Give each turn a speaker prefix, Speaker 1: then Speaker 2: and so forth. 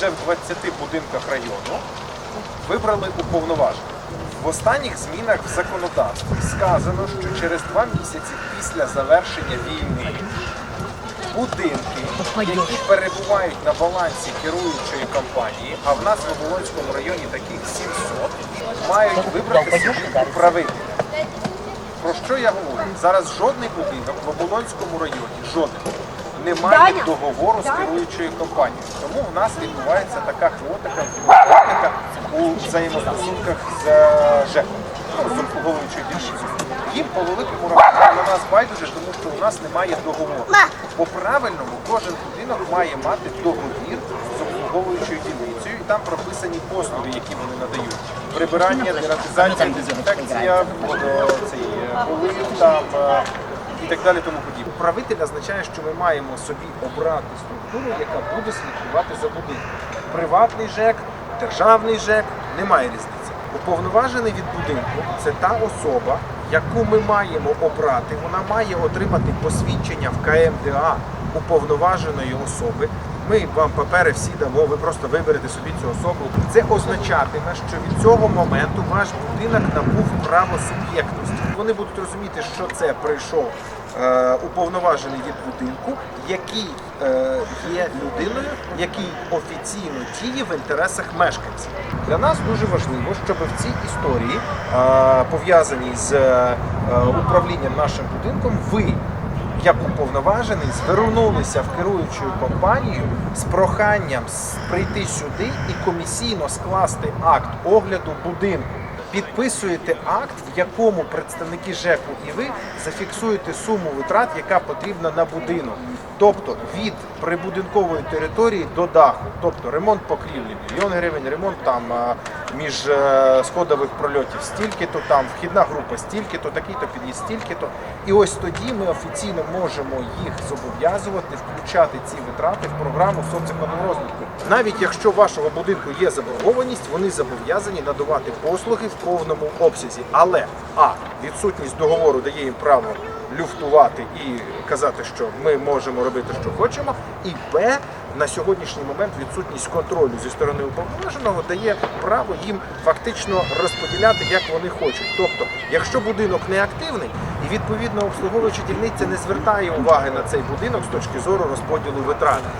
Speaker 1: вже в 20 будинках району вибрали уповноважених. В останніх змінах в законодавстві сказано, що через два місяці після завершення війни будинки, які перебувають на балансі керуючої компанії, а в нас в Оболонському районі таких 700, мають вибрати собі управителя. Про що я говорю? Зараз жодний будинок в Оболонському районі, жоден, не має
Speaker 2: Даня,
Speaker 1: договору з керуючою компанією. Тому в нас відбувається така хаотика, хаотика у взаємостосунках з е, ЖЕК, ну, з обслуговуючою дільницею. Їм по великому рахунку на нас байдуже, тому що у нас немає договору. По правильному кожен будинок має мати договір з обслуговуючою дільницею, і там прописані послуги, які вони надають. Прибирання, дератизація, дезінфекція, водо- цей, е, полив, там е, і так далі. Тому подібне. Управитель означає, що ми маємо собі обрати структуру, яка буде слідкувати за будинком. Приватний ЖЕК, державний ЖЕК, немає різниці. Уповноважений від будинку це та особа, яку ми маємо обрати. Вона має отримати посвідчення в КМДА уповноваженої особи. Ми вам папери всі дамо, ви просто виберете собі цю особу. Це означатиме, що від цього моменту ваш будинок набув право суб'єктності. Вони будуть розуміти, що це прийшов е, уповноважений від будинку, який е, є людиною, який офіційно діє в інтересах мешканців. Для нас дуже важливо, щоб в цій історії, е, пов'язаній з е, управлінням нашим будинком, ви як уповноважений звернулися в керуючу компанію з проханням прийти сюди і комісійно скласти акт огляду будинку. Підписуєте акт, в якому представники ЖЕКу і ви зафіксуєте суму витрат, яка потрібна на будинок. Тобто від прибудинкової території до даху, тобто ремонт покрівлі, мільйон гривень, ремонт там між е, сходових прольотів стільки-то, там вхідна група стільки-то, такий-то під'їзд стільки-то. І ось тоді ми офіційно можемо їх зобов'язувати включати ці витрати в програму соціального розвитку. Навіть якщо вашого будинку є заборгованість, вони зобов'язані надавати послуги в повному обсязі. Але а відсутність договору дає їм право люфтувати і казати, що ми можемо робити, що хочемо. І Б, на сьогоднішній момент відсутність контролю зі сторони уповноваженого дає право їм фактично розподіляти, як вони хочуть. Тобто, якщо будинок не активний, і відповідно обслуговуюча дільниця не звертає уваги на цей будинок з точки зору розподілу витрат.